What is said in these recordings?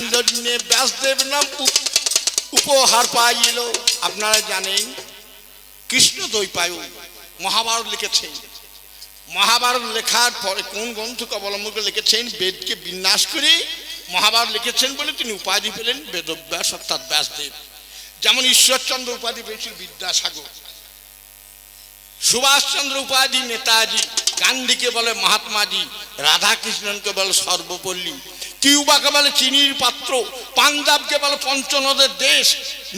কাণ্ডজ্ঞে ব্যাসদেব নাম উপহার পাইল। আপনারা জানেন, কৃষ্ণ দ্বৈপায়ু মহাভারত লিখেছেন। মহাভারত লেখার পরে কোন গ্রন্থকে অবলম্বন করে লিখেছেন? বেদকে বিন্যাস করে মহাভারত লিখেছেন বলে তিনি উপাধি পেলেন বেদব্যাস অর্থাৎ ব্যাসদেব। যেমন ঈশ্বরচন্দ্র উপাধি পেয়েছিল বিদ্যাসাগর। সুভাষচন্দ্র উপাধি নেতাজি, গান্ধীকে বলে মহাত্মাজি, রাধাকৃষ্ণনকে বলে সর্বপল্লী। কিউবাকে বলে চিনির পাত্র পাঞ্জাবকে বলে পঞ্চনদের দেশ,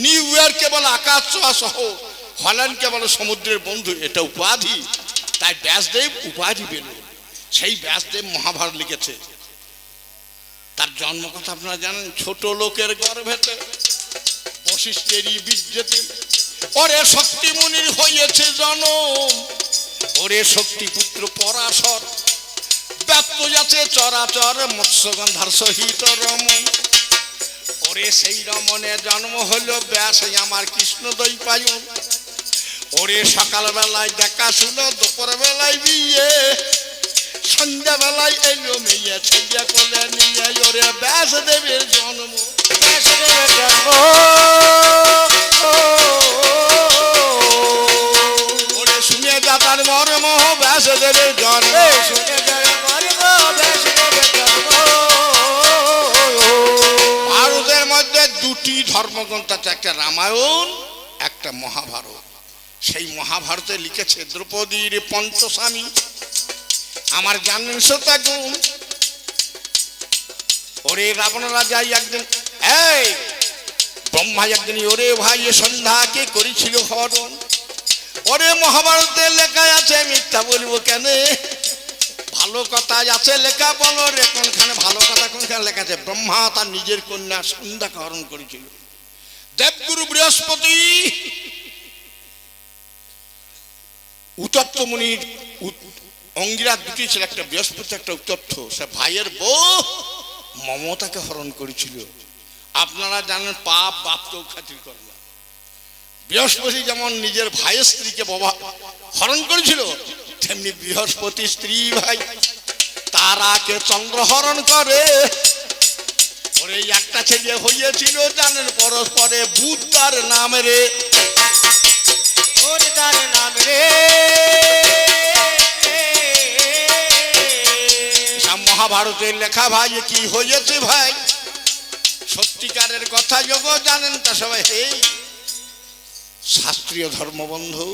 নিউ ইয়র্ককে বলে আকাশ ছোঁয়া সহ হল্যান্ডকে বলে সমুদ্রের বন্ধু এটা উপাধি। তাই ব্যাসদেব উপাধি পেল। সেই ব্যাসদেব মহাভারত লিখেছে। তার জন্ম কথা আপনারা জানেন, ছোট লোকের গর্ভেতে বশিষ্ঠেরই বীর্যতে ওরে শক্তিমুনির হয়েছে জনম, ওরে শক্তিপুত্র পরাশর ব্যাপ্ত যাচ্ছে চরাচর মৎস্যগন্ধার সহিত রমন ওরে সেই রমণে জন্ম হলো ব্যাস আমার কৃষ্ণ পায়ন ওরে সকালবেলায় দেখা শুনো দুপুর বেলায় বিয়ে। সন্ধ্যাবেলায় এলো মেয়ে, ছেলে কোলে নিয়ে ওরে ব্যাস দেবের জন্ম। ব্যাসদেবের জন্ম। ওরে শুনে যাতার মর্ম, ব্যাস দেবের জন্ম। ধর্মগ্রন্থ আছে, একটা রামায়ণ, একটা মহাভারত। সেই মহাভারতে লিখেছে দ্রৌপদীর পঞ্চস্বামী। আমার জানেন শ্রোতা গুণ, ওরে রাবণ রাজাই একদিন, এই ব্রহ্মা একদিন, ওরে ভাই সন্ধ্যাকে করেছিল হরণ? ওরে মহাভারতে লেখা আছে, মিথ্যা বলব কেন? ভালো কথা আছে লেখা, বলো রে কোনখানে ভালো কথা, কোনখানে লেখা আছে? ব্রহ্মা তার নিজের কন্যা সন্ধ্যাকে হরণ করেছিল। দেবগুরু বৃহস্পতি উতপ্ত মুনির অঙ্গিরা দুটি ছিল, একটা বৃহস্পতি, একটা উত্তপ্ত। সে ভাইয়ের বউ মমতাকে হরণ করেছিল। আপনারা জানেন, পাপ বাপকেও খাতির করে না। বৃহস্পতি যেমন নিজের ভাইয়ের স্ত্রীকে বাবা হরণ করেছিল তেমনি বৃহস্পতি স্ত্রী ভাই, তারাকে চন্দ্রহরণ করে। ওরে, একটা ছেলে হইয়াছিল জানেন, পরস্পরে বুদ্ধার নাম রে। তার নাম রে। মহাভারতের লেখা ভাই, কি হয়েছে ভাই? সত্যিকারের কথা যোগ জানেন তা সবাই হে শাস্ত্রীয় ধর্মবন্ধু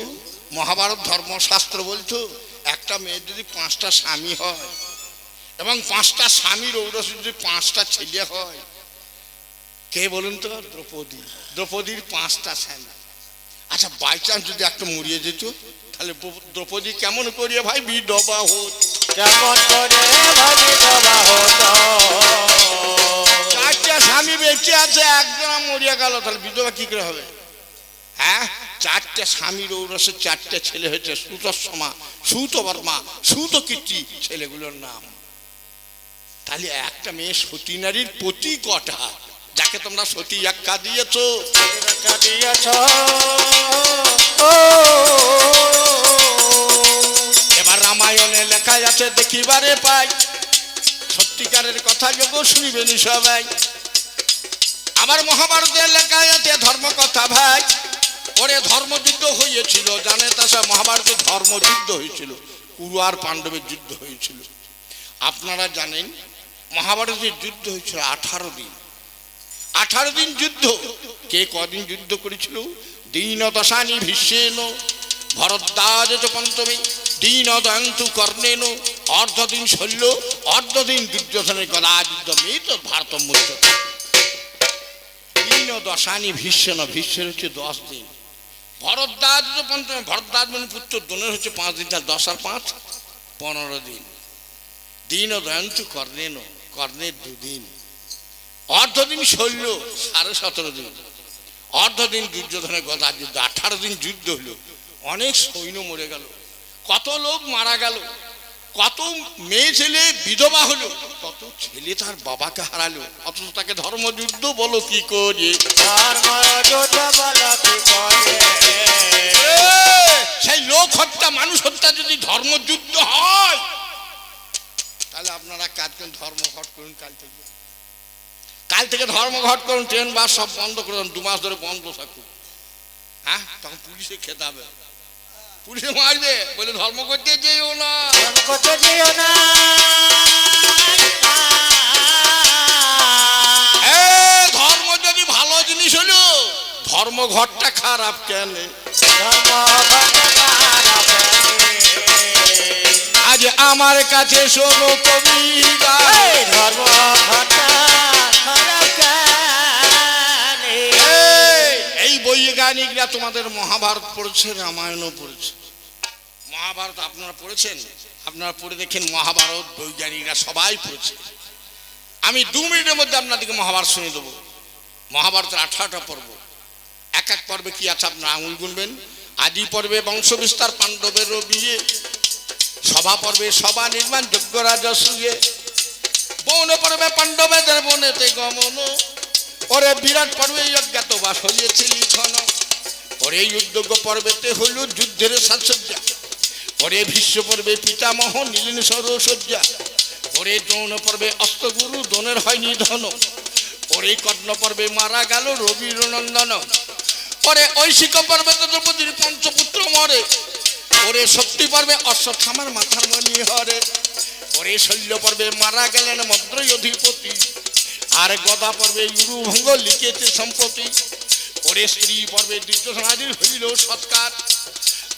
মহাভারত ধর্মশাস্ত্র বলতো একটা মেয়ের যদি পাঁচটা স্বামী হয় এবং পাঁচটা স্বামীর ঔরসে যদি পাঁচটা ছেলে হয় কে বলুন তো? দ্রৌপদী। দ্রৌপদীর পাঁচটা স্বামী। আচ্ছা বাই চান্স যদি একটা মরিয়ে যেত তাহলে দ্রৌপদী কেমন করিয়ে ভাই? বিধবা হতো। কেমন করে হতো? চারটা স্বামী বেঁচে আছে একজন মরিয়া গেল তাহলে বিধবা কি করে হবে? হ্যাঁ? চারটে স্বামীর ঔরসে চারটে ছেলে হয়েছে সুতসমা সুতবর্মা সুত কীর্তি ছেলেগুলোর নাম। তাহলে একটা মেয়ে সতী নারীর প্রতি কটা? যাকে তোমরা সতী আখ্যা দিয়েছ। দিয়েছ এবার রামায়ণে লেখা আছে, দেখিবারে পাই। সত্যিকারের কথা যোগ শুনিবেনি সবাই। আমার মহাভারতে লেখা আছে ধর্ম কথা ভাই। ওরে ধর্মযুদ্ধ হয়েছিল জানে তা সব মহাভারতে ধর্মযুদ্ধ হয়েছিল কুরু আর পাণ্ডবের যুদ্ধ হয়েছিল আপনারা জানেন, মহাভারতের যুদ্ধ হয়েছিল আঠারো দিন। আঠারো দিন যুদ্ধ। কে কদিন যুদ্ধ করেছিল? দীন দশানি ভীষ্মেন ভরদ্বাজ পঞ্চমী দীন দয়ন্তু কর্ণেন অর্ধদিন শল্য অর্ধদিন দুর্যোধনের গদা যুদ্ধ মেয়ে তো দীন দশানি ভীষ্মেন ভীষ্মের হচ্ছে দশ দিন। ভরদ্বাজ তো পঞ্চমী ভরদ্বাজ মানে পুত্র, দোনের হচ্ছে পাঁচ দিন তার দশ আর পাঁচ? পনেরো দিন। দিন ও দয়ন্তু কর্ণেন কর্ণের দুদিন। অর্ধদিন শৈল্য সাড়ে সতেরো দিন। অর্ধদিন দুর্যোধনের গদা যুদ্ধ আঠারো দিন যুদ্ধ হলো, অনেক সৈন্য মরে গেল। কত লোক মারা গেল। কত মেয়ে ছেলে বিধবা হলো কত ছেলে তার বাবাকে হারালো অথচ তাকে ধর্মযুদ্ধ বলো কি করে? সেই লোক হত্যা মানুষ হত্যা যদি ধর্মযুদ্ধ হয় তাহলে আপনারা কাজ করুন ধর্ম ঘট করুন কাল থেকে। কাল থেকে ধর্মঘট করুন ট্রেন বাস সব বন্ধ করে দু মাস ধরে বন্ধ থাকুক। হ্যাঁ? তখন পুলিশে খেতে হবে পুলিশে মারবে। বলে ধর্ম করতে যেও না। ধর্ম করতে যেও না। ধর্ম যদি ভালো জিনিস হলো ধর্মঘটটা খারাপ কেন? আজ আমার কাছে শোনো কবি ধর্ম ঘটা খারাপ কেন? বৈজ্ঞানিকরা তোমাদের মহাভারত পড়েছে, রামায়ণও পড়েছে। মহাভারত আপনারা পড়েছেন? আপনারা পড়ে দেখেন মহাভারত, বৈজ্ঞানিকরা সবাই পড়েছে। আমি দু মিনিটের মধ্যে আপনাদেরকে মহাভারত শুনে দেবো। মহাভারতের আঠারোটা পর্ব। এক এক পর্বে কি আছে আপনারা আঙুল গুনবেন? আদি পর্বে বংশবিস্তার, পাণ্ডবের বিয়ে সভা পর্বে সভা নির্মাণ যোগ্য রাজসূয়ে বন পর্বে পাণ্ডবেদের বনেতে গমন। ওরে বিরাট পর্বে অজ্ঞাত বাস ওরে এই উদ্যোগ পর্বেতে হইল যুদ্ধের সাজসজ্জা। ওরে ভীষ্ম পর্বে পিতামহ, নীলেন সরসজ্জা ওরে দ্রোণ পর্বে অস্তগুরু দনের হয় নিধন ওরে কর্ণ পর্বে মারা গেল রবীন্দ্রনন্দন ওরে ঐশিক পর্বে দ্রৌপদীর পঞ্চপুত্র মরে। ওরে শক্তি পর্বে অশ্বত্থামার মাথার মনি হরে। ওরে শৈল্য পর্বে মারা গেলেন মদ্রই অধিপতি। আর গদা পর্বে ইউরুভঙ্গ লিখেছে সম্পত্তি। ওরে স্ত্রী পর্বে দ্বিতীয় হইল সৎকার।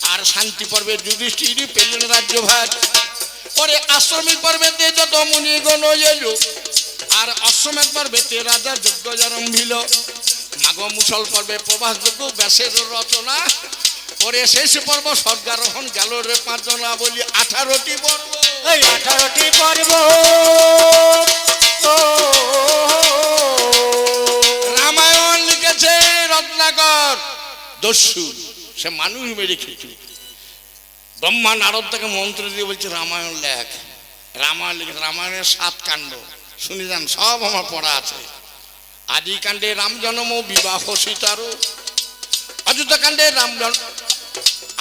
আর শান্তি পর্বে যুধিষ্ঠির পেলেন রাজ্যভার। পরে আশ্রমিক পর্বেতে যত মুনিগণ এলো। আর অশ্বমেধ পর্বেতে রাজা যজ্ঞ আরম্ভিল। মাঘ মুসল পর্বে প্রভাস যজ্ঞ ব্যাসের রচনা। পরে শেষ পর্ব স্বর্গারোহণ গেল রে পাঁচজনা বলি আঠারোটি পর্ব। আঠারোটি পর্ব। ও, দস্যু, সে মানুষ মেরে খেয়েছে। ব্রহ্মা নারদ তাকে মন্ত্র দিয়ে বলছে, রামায়ণ লেখ। রামায়ণ লেখ, রামায়ণের সাত কাণ্ড। শুনে যান, সব আমার পড়া আছে। আদি কাণ্ডে রাম জন্ম, বিবাহ সীতারও অযোধ্যা কাণ্ডে রাম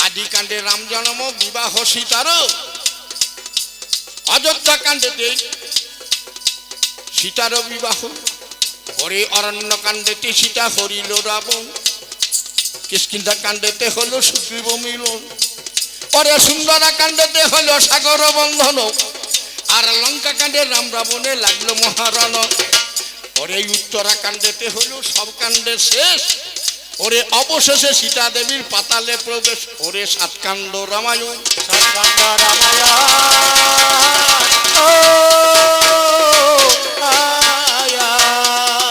আদি কাণ্ডে রাম জন্ম, বিবাহ সীতারও অযোধ্যা কাণ্ডেতে সীতার বিবাহ। হরি অরণ্য কাণ্ডেতে সীতা হরিল রাবণ। কিষ্কিন্ধা কাণ্ডেতে হলো সুগ্রীব মিলন। পরে সুন্দরা কাণ্ডেতে হলো সাগর বন্ধন। আর লঙ্কা কাণ্ডে রাম রাবণে লাগল মহারণ। পরে উত্তরা কাণ্ডেতে হলো সব কাণ্ডে শেষ। ওরে অবশেষে সীতা দেবীর পাতালে প্রবেশ। ওরে সাতকাণ্ড রামায়ণ। সৎকাণ্ড রামায়ণ।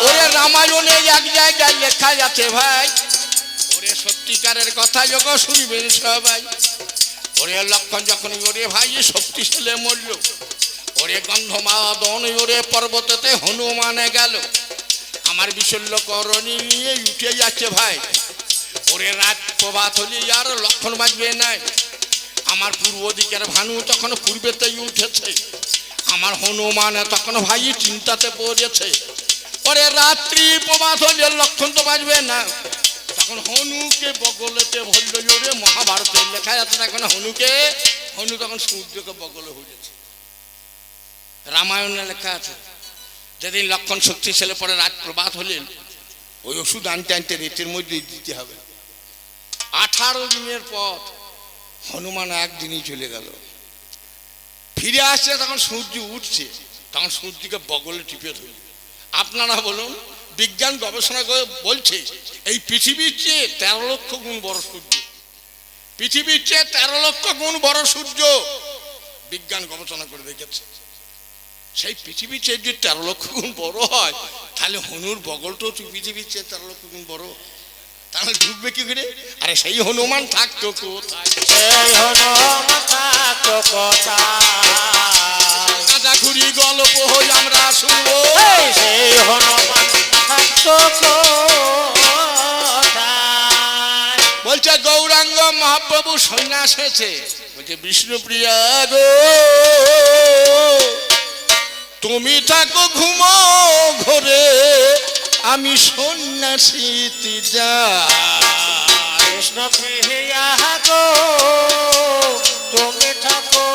ওরে রামায়ণে এক জায়গায় লেখা আছে ভাই সত্যিকারের কথা যখন শুনবেন সবাই। ওরে লক্ষণ যখন ওরে ভাই শক্তি ছেলে মরল, ওরে গন্ধমাদন, ওরে পর্বতেতে হনুমানে গেল। আমার বিশল্য করণী নিয়ে উঠে যাচ্ছে ভাই। ওরে রাত প্রভাত হলে আর লক্ষণ বাজবে নাই। আমার পূর্ব দিকের ভানু তখন পূর্বেতেই উঠেছে। আমার হনুমান তখন ভাই চিন্তাতে পড়েছে। ওরে রাত্রি প্রভাত হলে লক্ষণ তো বাজবে না। তখন হনুকে বগলেতে ভরল ওরে মহাভারতের লেখা যাচ্ছে এখন হনুকে? হনু তখন সূর্যকে বগলে হয়েছে রামায়ণে লেখা আছে, যেদিন লক্ষণ শক্তি ছেলে পরে রাত প্রভাত হলেন ওই ওষুধ আনতে আনতে রেতের মধ্যেই দিতে হবে। আঠারো দিনের পথ, হনুমান একদিনই চলে গেল। ফিরে আসছে, তখন সূর্য উঠছে, তখন সূর্যকে বগলে টিপে ধরল। আপনারা বলুন বিজ্ঞান গবেষণা করে বলছে এই পৃথিবীর চেয়ে তেরো লক্ষ গুণ বড় সূর্য। পৃথিবীর চেয়ে তেরো লক্ষ গুণ বড় সূর্য বিজ্ঞান গবেষণা করে দেখেছে। সেই পৃথিবীর চেয়ে যদি তেরো লক্ষ গুণ বড় হয় তাহলে হনুর বগলটাও তুই পৃথিবীর চেয়ে তেরো লক্ষ গুণ বড়। তাহলে ঢুকবে কি করে? আরে সেই হনুমান থাকতো কোথায়? খুঁড়ি গল্প হই আমরা শুনব। সেই হনুমান? বলছে গৌরাঙ্গ মহাপ্রভু সন্ন্যাস হয়েছে। বলছে বিষ্ণুপ্রিয়া গো তুমি থাকো ঘুমো ঘরে আমি সন্ন্যাসীতি যা কৃষ্ণ প্রিয়া গো তুমি থাকো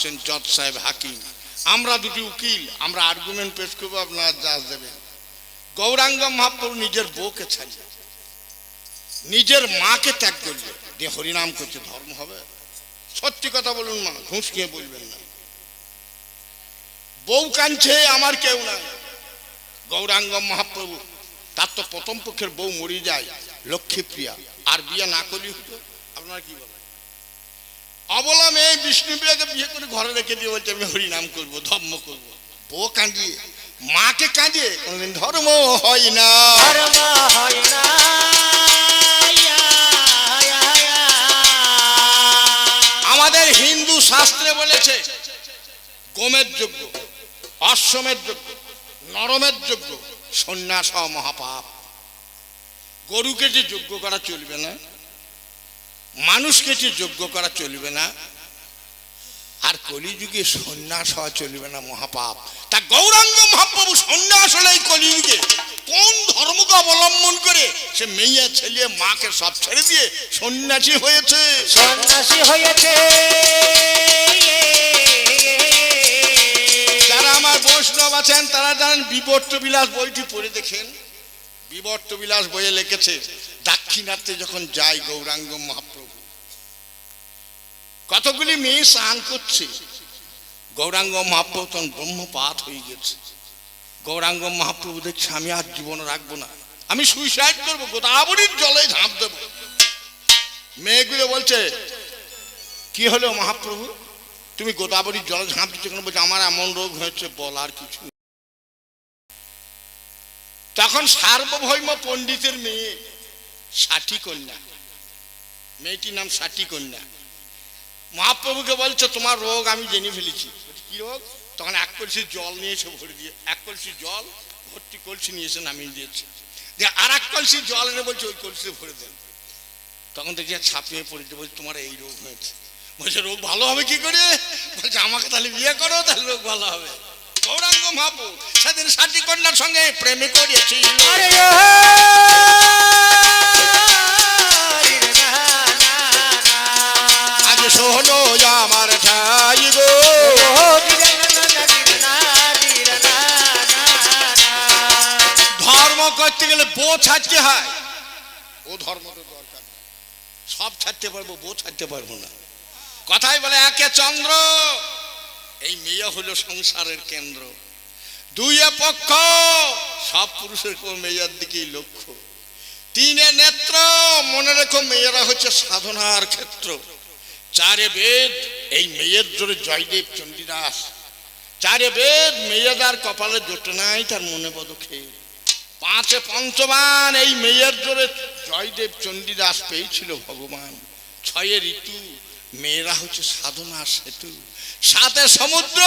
হচ্ছেন জজ সাহেব হাকিম। আমরা দুটি উকিল, আমরা আর্গুমেন্ট পেশ করব, আপনারা জাজ দেবেন। গৌরাঙ্গ মহাপ্রভু নিজের বউকে ছাড়িয়ে। নিজের মাকে ত্যাগ করলে। দিয়ে হরিনাম করছে, ধর্ম হবে। সত্যি কথা বলুন মা, ঘুষ খেয়ে বলবেন না। বউ কাঁদছে, আমার কেউ না গৌরাঙ্গ মহাপ্রভু তার তো প্রথম পক্ষের বউ মরে যায়, লক্ষ্মীপ্রিয়া। আর বিয়ে না করলেই হতো। আপনারা কি বলেন? অবলা মেয়ে বিষ্ণুপ্রিয়াকে বিয়ে করে ঘরে রেখে দিয়ে বলছে আমি হরিনাম করব ধর্ম করব। বউ কাঁদিয়ে মাকে কাঁদিয়ে কোনদিন ধর্ম হয় না। ধর্ম হয় না। আমাদের হিন্দু শাস্ত্রে বলেছে গোমের যোগ্য অশ্বমের যোগ্য নরমের যোগ্য সন্ন্যাস মহাপাপ। গরুকে যে যোগ্য করা চলবে না মানুষকে যে যোগ্য করা চলবে না আর কলিযুগে সন্ন্যাস হওয়া চলবে না মহাপাপ। তা গৌরাঙ্গ মহাপ্রভু সন্ন্যাস হলে এই কলিযুগে। কোন ধর্মকে অবলম্বন করে সে মেয়ে ছেলে মাকে সব ছেড়ে দিয়ে সন্ন্যাসী হয়েছে? সন্ন্যাসী হয়েছে। যারা আমার বৈষ্ণব আছেন তারা জানেন বিবর্ত বিলাস বইটি পড়ে দেখেন। বিবর্ত বিলাস বইয়ে লিখেছে, দাক্ষিণাত্যে যখন যায় গৌরাঙ্গ মহাপ্রভু। কতগুলি মেয়ে স্নান করছে, গৌরাঙ্গ মহাপ্রভু তখন ব্রহ্মপাত হয়ে গেছে। গৌরাঙ্গ মহাপ্রভু দেখছে, আমি আর জীবন রাখব না। আমি সুইসাইড করব, গোদাবরীর জলে ঝাঁপ দেবো। মেয়েগুলো বলছে, কি হলো মহাপ্রভু? তুমি গোদাবরীর জলে ঝাঁপ দিচ্ছ কেন? বলছে, আমার এমন রোগ হয়েছে, বলার কিছু। তখন সার্বভৌম পণ্ডিতের মেয়ে ষাটি কন্যা। মেয়েটির নাম ষাটি কন্যা। মহাপ্রভুকে বলছে, তোমার রোগ আমি জেনে ফেলেছি। কি রোগ? তখন এক কলসি জল নিয়ে এসে ভরে দিয়ে, এক কলসি জল, ভর্তি কলসি নিয়েছে নামিয়ে দিয়েছে। দিয়ে আর এক কলসি জল এনে বলছে, ওই কলসিতে ভরে দেন। তখন দেখি ছাপিয়ে পড়েছে, বলছে, তোমার এই রোগ হয়েছে। বলছে, রোগ ভালো হবে কি করে? বলছে, আমাকে তাহলে বিয়ে করো, তাহলে রোগ ভালো হবে। গৌরাঙ্গ মহাপু সেদিন ষাটি কন্যার সঙ্গে প্রেমে না। আজ শোনো আমার ঠাই গো। ধর্ম করতে গেলে বউ ছাড়তে হয়। ও ধর্ম তো দরকার। সব ছাড়তে পারব বউ ছাড়তে পারব না। কথাই বলে একে চন্দ্র এই মেয়ে হলো সংসারের কেন্দ্র। দুইয়ে পক্ষ, সব পুরুষের মেয়ের দিকেই লক্ষ্য। তিনে নেত্র, মনে রেখো মেয়েরা হচ্ছে সাধনার ক্ষেত্র। চারে বেদ, এই মেয়ের জোরে জয়দেব চণ্ডীদাস। চারে বেদ, মেয়েদার কপালে জোটে নাই তার মনে পদক্ষেপ পাঁচে পঞ্চমান এই মেয়ের জোরে জয়দেব চণ্ডীদাস পেয়েছিল ভগবান। ছয়ে ঋতু, মেয়েরা হচ্ছে সাধনা সেতু। সাথে সমুদ্র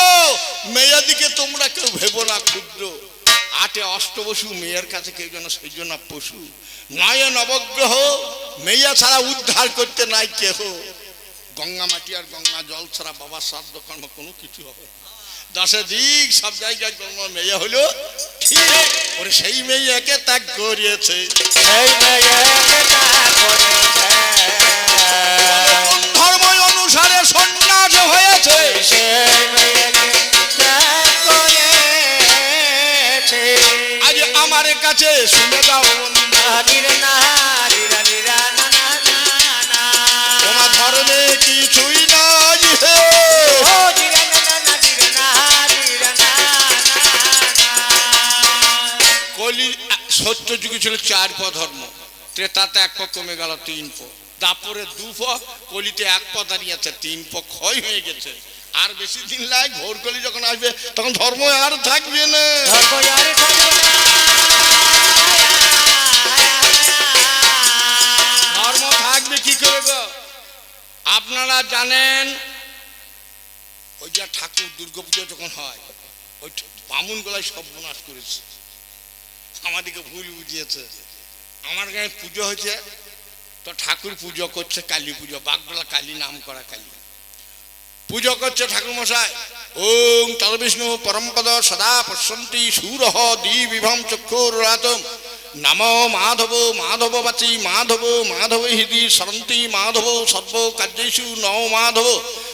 মেয়েদিকে তোমরা কেউ ভেবো না, ক্ষুদ্র। আটে অষ্টবসু, মেয়ের কাছে কেউ যেন সেই জন্য পশু। নয়ে নবগ্রহ, মেয়ে ছাড়া উদ্ধার করতে নাই কেহ। গঙ্গা মাটি আর গঙ্গা জল ছাড়া বাবার শ্রাদ্ধ কর্ম কোনো কিছু হবে। দশে দিক, সব জায়গায় গঙ্গা মেয়ে হলো। ঠিক, ওরে সেই মেয়েকে ত্যাগ করিয়েছে। ছিল চার প ধর্ম। ত্রেতাতে এক প কমে গেল তিন প। দাপরে দু প কলিতে এক প দাঁড়িয়ে আছে তিন প ক্ষয় হয়ে গেছে। আর বেশি দিন লাগে ঘোরকলি যখন আসবে তখন ধর্ম আর থাকবে না। ধর্ম আর থাকবে না। ধর্ম থাকবে কি করে গো? আপনারা জানেন ওই যে ঠাকুর দুর্গাপুজো যখন হয় ওই বামুন গলায় সর্বনাশ করেছে। আমাদেরকে ভুল বুঝিয়েছে। আমার গায়ে পুজো হয়েছে, তো ঠাকুর পুজো করছে কালী পুজো, বাগডোলা কালী নাম করা কালী। পুজো করছে ঠাকুর মশাই। ওম তদ বিষ্ণু পরমপদ সদা পশ্যন্তি সুরহ দ্বিবিভম চক্ষুরাতম নম মাধব মাধব বাচি মাধব মাধব হৃদি সরন্তি মাধব সর্ব কার্যেষু নম মাধব।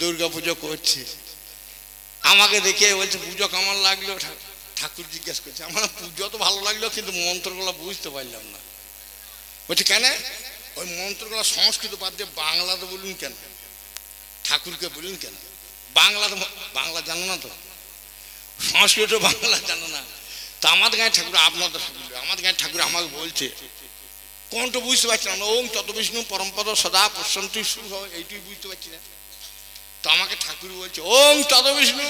দুর্গা পুজো করছে। আমাকে দেখে বলছে, পুজো কেমন লাগল? ঠাকুর জিজ্ঞেস করছে। আমার পুজো তো ভালো লাগল, কিন্তু মন্ত্রগুলো বুঝতে পারলাম না। বলছে, কেন? ওই মন্ত্রগুলো সংস্কৃত বাদ দিয়ে বাংলাতে বলুন কেন? ঠাকুরকে বলুন কেন? বাংলা তো বাংলা জানো না তো? সংস্কৃত বাংলা জানো না? তা আমাদের গায়ে ঠাকুর আপনাদের ঠাকুর আমাদের গায়ে ঠাকুর আমাকে বলছে, কোনটা বুঝতে পারছি না? ওম তত বিষ্ণু পরম্পদ সদা প্রশান্তি শুরু হয় এইটুই বুঝতে পারছি না। তো আমাকে ঠাকুর বলছে, ওম তত বিষ্ণু।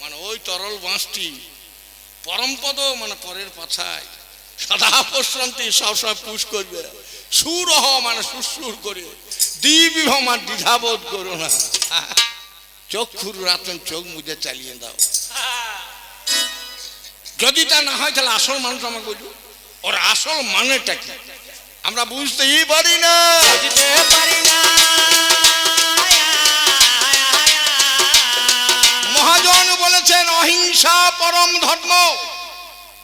মানে ওই তরল বাঁশটি পরমপদ মানে পরের পাছায়। সদা প্রশান্তি সবসময় পুষ করবে। সুরহ মানে সুসুর করে। দ্বিবিভ মানে দ্বিধাবোধ করো না। চক্ষুর রাতন চোখ মুজে চালিয়ে দাও। যদি তা না হয় তাহলে আসল মানুষ আমাকে বলু ওর আসল মানেটা কি? আমরা বুঝতেই পারি না। বুঝতে পারি না। মহাজন বলেছেন অহিংসা পরম ধর্ম।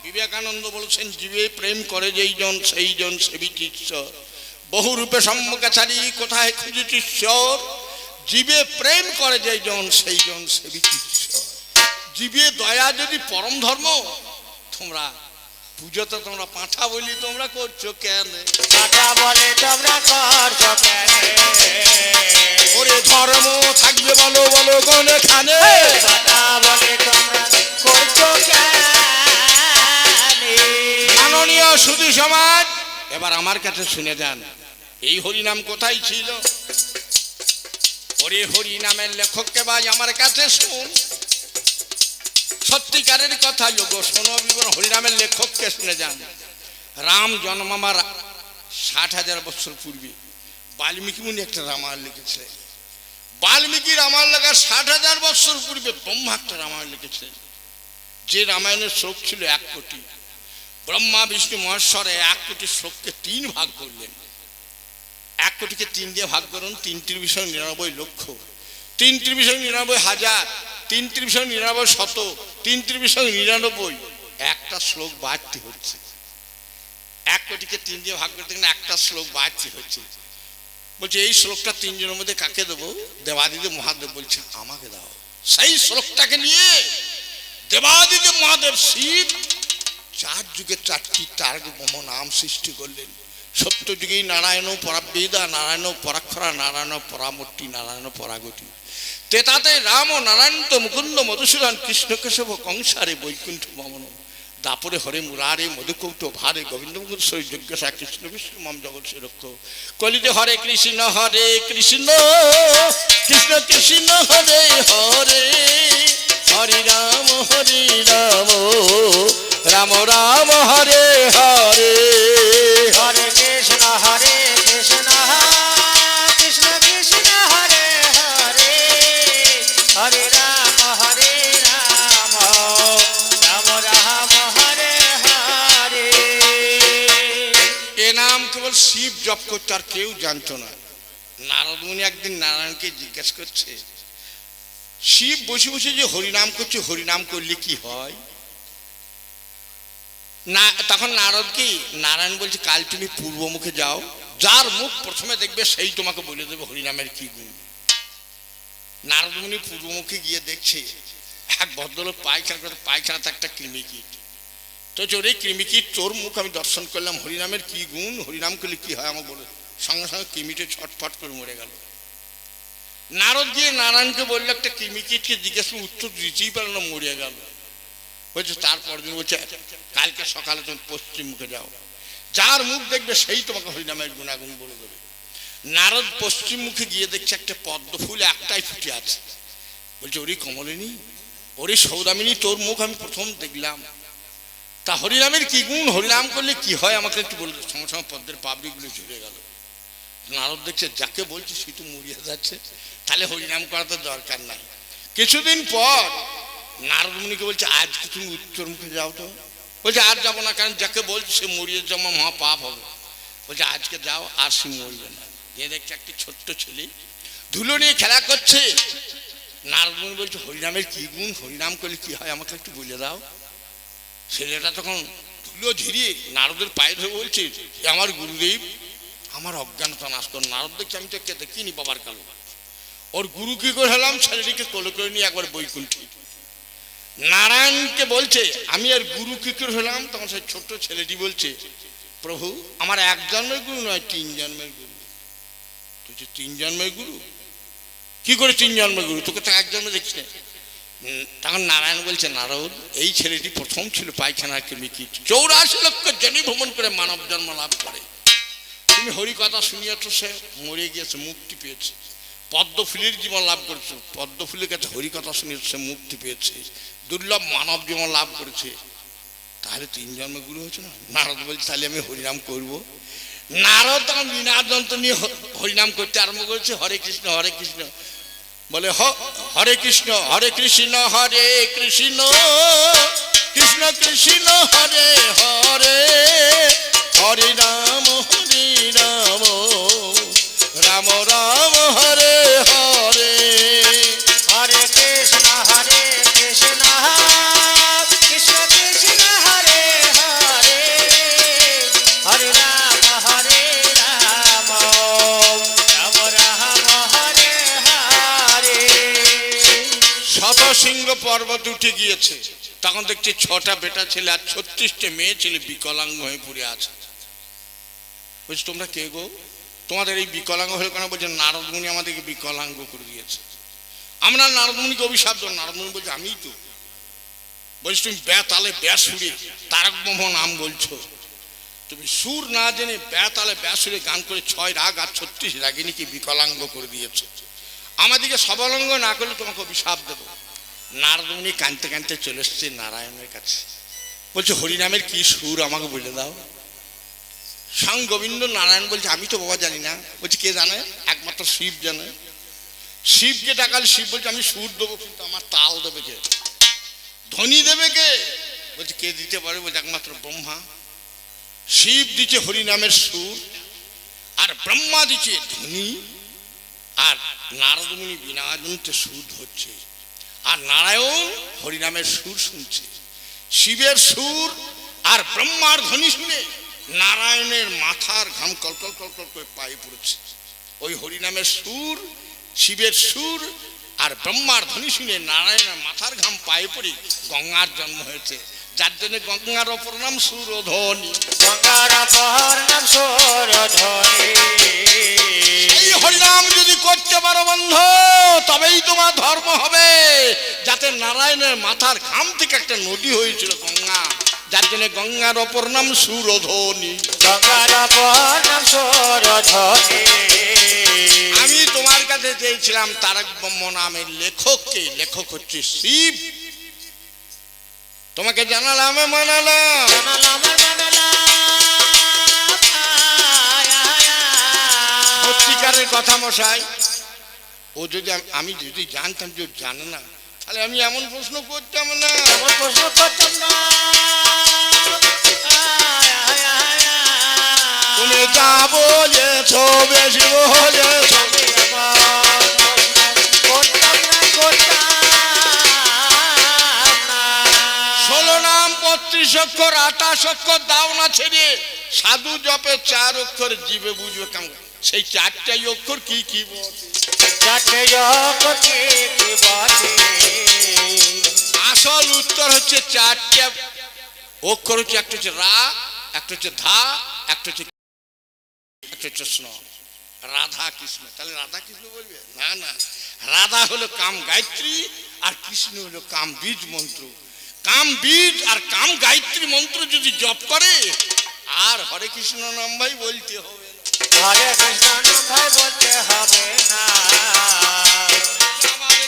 বিবেকানন্দ বলেছেন জীবে প্রেম করে যেই জন সেই জন বহু রূপে সম্মুখে ছাড়ি কোথায় খুঁজিত ঈশ্বর? জীবে প্রেম করে যেই জন সেই জন ঈশ্বর। জীবে দয়া যদি পরম ধর্ম তোমরা পুজোতে তোমরা পাঁঠা বলি তোমরা করছ কেন? কথা বলে তোমরা করছ কেন? ওরে ধর্ম থাকবে বলো বলো কোন খানে। সুধী সমাজ। এবার আমার কাছে শুনে যান, এই হরিনাম কোথায় ছিল? ওরে হরিনামের লেখককে ভাই আমার কাছে শুন। সত্যিকারের কথা যোগ, শোনো বিবরণ, হরিনামের লেখককে শুনে যান। রাম জন্মামার ষাট হাজার বছর পূর্বে। বাল্মীকি মুনি একটা রামায়ণ লিখেছিলেন বাল্মীকি রামায়ণ লেখার ষাট হাজার বছর পূর্বে ব্রহ্মা একটা রামায়ণ লিখেছিলেন যে রামায়ণের শ্লোক ছিল এক কোটি। ব্রহ্মা, বিষ্ণু, মহেশ্বরে এক কোটি শ্লোককে তিন ভাগ করলেন। এক কোটিকে তিন দিয়ে ভাগ করুন, তিনটির বিষয় নিরানব্বই লক্ষ। তিনটির বিষয় নিরানব্বই হাজার, তিনটির বিষয় নিরানব্বই শত, তিনটির বিষয় নিরানব্বই। একটা শ্লোক বাড়তি হচ্ছে। এক কোটিকে তিন দিয়ে ভাগ করতে গেলে একটা শ্লোক বাড়তি হচ্ছে। বলছে, এই শ্লোকটা তিনজনের মধ্যে কাকে দেবো? দেবাদিদেব মহাদেব বলছে আমাকে দাও। সেই শ্লোকটাকে নিয়ে দেবাদিদেব মহাদেব শিব চার যুগে চারটি তার নাম সৃষ্টি করলেন। সত্য যুগেই নারায়ণ পরাবেদা, নারায়ণ পরাক্ষরা, নারায়ণ পরামূর্তি, নারায়ণ পরাগতি। তেতাতে রাম, নারায়ণ, তো মুকুন্দ, মধুসূদন, কৃষ্ণ, কেশব, কংসারে, বৈকুণ্ঠ, মমন। দাপরে হরে মুরারে মধুকৌট ভারে, গোবিন্দ মুকুন্দ সৈ যজ্ঞসা কৃষ্ণ, বিষ্ণু, মম জগৎ সুরক্ষ কলিতে হরে কৃষ্ণ হরে কৃষ্ণ কৃষ্ণ কৃষ্ণ, হরে হরে। হরি রাম হরি রাম। রাম রাম হরে হরে। হরে কৃষ্ণ হরে কৃষ্ণ কৃষ্ণ কৃষ্ণ হরে হরে। হরে রাম হরে রাম রাম রাম হরে হরে। এ নাম কেবল শিব জপ করতো আর কেউ জানতো না। নারদ মুনি একদিন নারায়ণকে জিজ্ঞেস করছে শিব বসে বসে যে হরিনাম করছে হরিনাম করলে কি হয়? না, তখন নারদ কি? নারায়ণ বলছে, কাল তুমি পূর্ব মুখে যাও। যার মুখ প্রথমে দেখবে, সেই তোমাকে বলে দেবে হরিনামের কি গুণ। নারদমণি পূর্বমুখী গিয়ে দেখছে, এক ভদ্রলোক পায়খানা করে পায়খানাতে একটা কৃমিকিট। তো চোরে কৃমিকিট, তোর মুখ আমি দর্শন করলাম, হরিনামের কি গুণ? হরিনাম করলে কি হয় আমাকে বলে? সঙ্গে সঙ্গে কৃমিটে ছটফট করে মরে গেল। নারদ গিয়ে নারায়ণকে বলল, একটা কৃমিকিটকে জিজ্ঞেস উত্তর দিতেই পারল না, মরে গেল। বলছে তারপর দিন বলছে, কালকে সকালে তুমি পশ্চিম মুখে যাও। যার মুখ দেখবে সেই তোমাকে হরিনামের গুণাগুণ বলে দেবে। নারদ পশ্চিম মুখে গিয়ে দেখছে একটা পদ্ম ফুল একটাই ফুটে আছে। বলছে, ওরে কমলিনী, ওরে সৌদামিনী, তোর মুখ আমি প্রথম দেখলাম। তা হরিনামের কি গুণ? হরিনাম করলে কি হয়? আমাকে একটু বলবে সঙ্গে সঙ্গে পদ্মের পাবড়িগুলো ঝরে গেল। নারদ দেখছে, যাকে বলছে সে তো মরিয়া যাচ্ছে। তাহলে হরিনাম করা তো দরকার নাই। কিছুদিন পর নারদমণিকে বলছে আজকে তুমি উত্তর মুখে যাও তো। বলছে, আর যাব না, কারণ যাকে বলছে সে মরিয়ে জমা মহা পাপ হবে। বলছে, আজকে যাও, আর সে মরবে না। গিয়ে দেখছে একটি ছোট্ট ছেলে ধুলো নিয়ে খেলা করছে। নারদমণি বলছে, হরিনামের কি গুণ? হরিনাম করলে কি হয়? আমাকে একটু বলে দাও। ছেলেটা তখন ধুলো ঝিরিয়ে নারদের পায়ে ধরে বলছে, "এ আমার গুরুদেব, আমার অজ্ঞানতা নাশ কর নারদ দেখছি আমি তো কে দেখিনি, বাবার কালো। ওর গুরু কি করে হলাম? ছেলেটিকে কোলে করে নিয়ে একবার বৈকুণ্ঠে। নারায়ণকে বলছে, আমি আর গুরু কি করে হলাম। তখন সেই ছোট্ট ছেলেটি বলছে, প্রভু, আমার এক জন্মের গুরু নয়, তিন জন্মের গুরু। তুই তিন জন্মের গুরু? কি করে তিন জন্মের গুরু? তোকে তো এক জন্মে দেখছি। তখন নারায়ণ বলছে, নারদ, এই ছেলেটি প্রথম ছিল পায়খানার কৃমিকিট চৌরাশি লক্ষ জনি ভ্রমণ করে মানব জন্ম লাভ করে। তুমি হরি কথা শুনিয়েছ সে, মরে গিয়েছে, মুক্তি পেয়েছে। পদ্ম ফুলের জীবন লাভ করেছে। পদ্ম ফুলের কাছে হরি কথা শুনিয়েছে সে, মুক্তি পেয়েছে। দুর্লভ মানব জীবন লাভ করেছে। তাহলে তিন জন্ম গুরু হয়েছে না? নারদ বলছে, তাহলে আমি হরিনাম করব। নারদ বিনা যন্ত্র নিয়ে হরিনাম করতে আরম্ভ করেছে, হরে কৃষ্ণ হরে কৃষ্ণ। বলে, হ- হরে কৃষ্ণ হরে কৃষ্ণ হরে কৃষ্ণ কৃষ্ণ কৃষ্ণ, হরে হরে হরে রাম হরে রাম রাম রাম, হরে হরে। পর্বত উঠে গিয়েছে। তখন দেখছি ছটা বেটা ছেলে আর ছত্রিশটা মেয়ে ছেলে বিকলাঙ্গ হয়ে পড়ে আছে। বলছি, তোমরা কে গো? তোমাদের এই বিকলাঙ্গ হয়ে কেন? বলছে, নারদমণি আমাদেরকে বিকলাঙ্গ করে দিয়েছে। আমরা নারদমণিকে অভিশাপ দেবো। নারদমণি বলছে, আমিই তো। বলছি, তুমি বেতালে ব্যাসুরে তারক ব্রহ্ম নাম বলছো। তুমি সুর না জেনে বেতালে ব্যাসুরে গান করে ছয় রাগ আর ছত্রিশ রাগিনীকে বিকলাঙ্গ করে দিয়েছ। আমাদেরকে সবলঙ্গ না করলে তোমাকে অভিশাপ দেবো। নারদমণি কানতে কানতে চলে এসছে নারায়ণের কাছে। বলছে, হরিনামের কি সুর আমাকে বলে দাও? সাং গোবিন্দ নারায়ণ বলছে, আমি তো বাবা জানি না। বলছে, কে জানে? একমাত্র শিব জানে। শিবকে ডাকালে, শিব বলছে, আমি সুর দেবো, কিন্তু আমার তাল দেবে কে? ধ্বনি দেবে কে? বলছে, কে দিতে পারে? বলছে, একমাত্র ব্রহ্মা। শিব দিচ্ছে হরিনামের সুর, আর ব্রহ্মা দিচ্ছে ধ্বনি, আর নারদমুনি বিনা সুর হচ্ছে আর নারায়ণ হরিনামের সুর শুনছে। শিবের সুর আর ব্রহ্মার ধ্বনি শুনে নারায়ণের মাথার ঘাম কলকল কলকল করে পায়ে পড়েছে। ওই হরিনামের সুর শিবের সুর আর ব্রহ্মার ধ্বনি শুনে নারায়ণের মাথার ঘাম পায়ে পড়ে গঙ্গার জন্ম হয়েছে। যার জন্য গঙ্গার অপর নাম সুরধ্বনি। গঙ্গার পর নাম এই হরিনাম যদি করতে পারো বন্ধ তবেই তোমার ধর্ম হবে। যাতে নারায়ণের মাথার ঘাম থেকে একটা নদী হয়েছিল গঙ্গা যার জন্য গঙ্গার অপর নাম সুরধ্বনি। গঙ্গার পর নাম সোর আমি তোমার কাছে চেয়েছিলাম তারক ব্রহ্ম নামের লেখককে লেখক হচ্ছে শিব। তোমাকে জানালাম মানালাম। জানালাম কথা মশাই ও যদি আমি যদি জানতাম যে জানে না তাহলে আমি এমন প্রশ্ন করতাম না। এমন প্রশ্ন করতাম না। তুমি যা বলেছ বেশি বলেছ। ষোলো নাম বত্রিশ অক্ষর আঠাশ অক্ষর দাও না ছেড়ে। সাধু জপে চার অক্ষর জীবে বুঝবে কেমন সেই চারটাই অক্ষর কি কি বটে চারটে অক্ষর কি কি আসল উত্তর হচ্ছে চারটে অক্ষর হচ্ছে একটা হচ্ছে রা একটা হচ্ছে ধা একটা হচ্ছে একটা হচ্ছে স্ন। রাধা কৃষ্ণ। তাহলে রাধা কৃষ্ণ বলবে? না না। রাধা হলো কাম গায়ত্রী আর কৃষ্ণ হলো কাম বীজ মন্ত্র। কাম বীজ আর কাম গায়ত্রী মন্ত্র যদি জপ করে আর হরে কৃষ্ণ নাম ভাই বলতে হবে। হরে কৃষ্ণ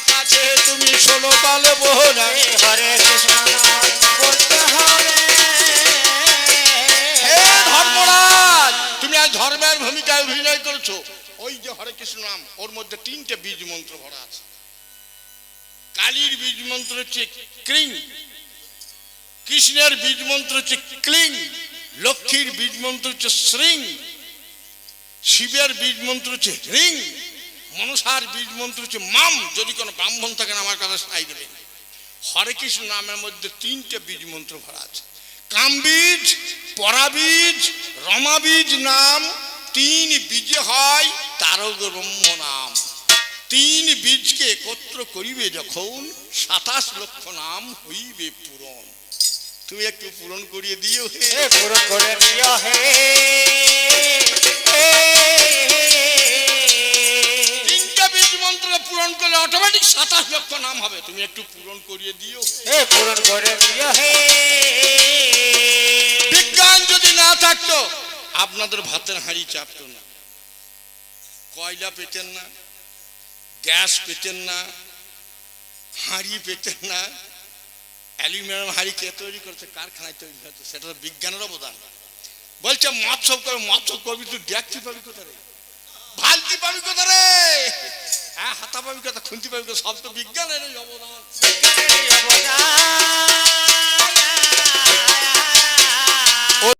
কাছে তুমি হরে কৃষ্ণ বলতে তুমি আজ ধর্মের ভূমিকায় অভিনয় করেছ। ওই যে হরে কৃষ্ণ ওর মধ্যে তিনটে বীজ ভরা আছে। কালীর বীজ মন্ত্র কৃষ্ণের বীজ মন্ত্র হচ্ছে ক্লিং, লক্ষ্মীর বীজ মন্ত্র হচ্ছে শ্রিং। শিবের বীজ মন্ত্র হচ্ছে হ্রিং মনসার বীজ মন্ত্র হচ্ছে মাম। যদি কোনো ব্রাহ্মণ থাকেন আমার কথা সাই দেবেন হরে কৃষ্ণ নামের মধ্যে তিনটে বীজ মন্ত্র ভরা আছে। কামবীজ পরাবীজ রমাবীজ নাম, তিন বীজে হয় তারও ব্রহ্ম নাম। তিন বীজকে একত্র করিবে যখন সাতাশ লক্ষ নাম হইবে পূরণ। তুমি একটু পূরণ করিয়ে দিও হে। এ পুরো করে দিও হে। তিনটা বীজ মন্ত্র পূরণ করলে অটোমেটিক সাতাশ লক্ষ নাম হবে। তুমি একটু পূরণ করিয়ে দিও এ পূরণ করে দিও হে। বিজ্ঞান যদি না থাকতো আপনাদের ভাতের হাঁড়ি চাপতো না। কয়লা পেতেন না গ্যাস পেতেন না হাঁড়ি পেতেন না অ্যালুমিনিয়াম হাড়ি কে তৈরি করছে, কারখানায় তৈরি হচ্ছে সেটা তো বিজ্ঞানের অবদান। বলছে, মৎস্য করে মৎস্য কবি করবি তুই ডেকছি পাবি কোথায় ভালতি পাবি কোথায় হ্যাঁ হাতা পাবি কথা খুন্তি পাবি সব তো বিজ্ঞানের অবদান। অবদান।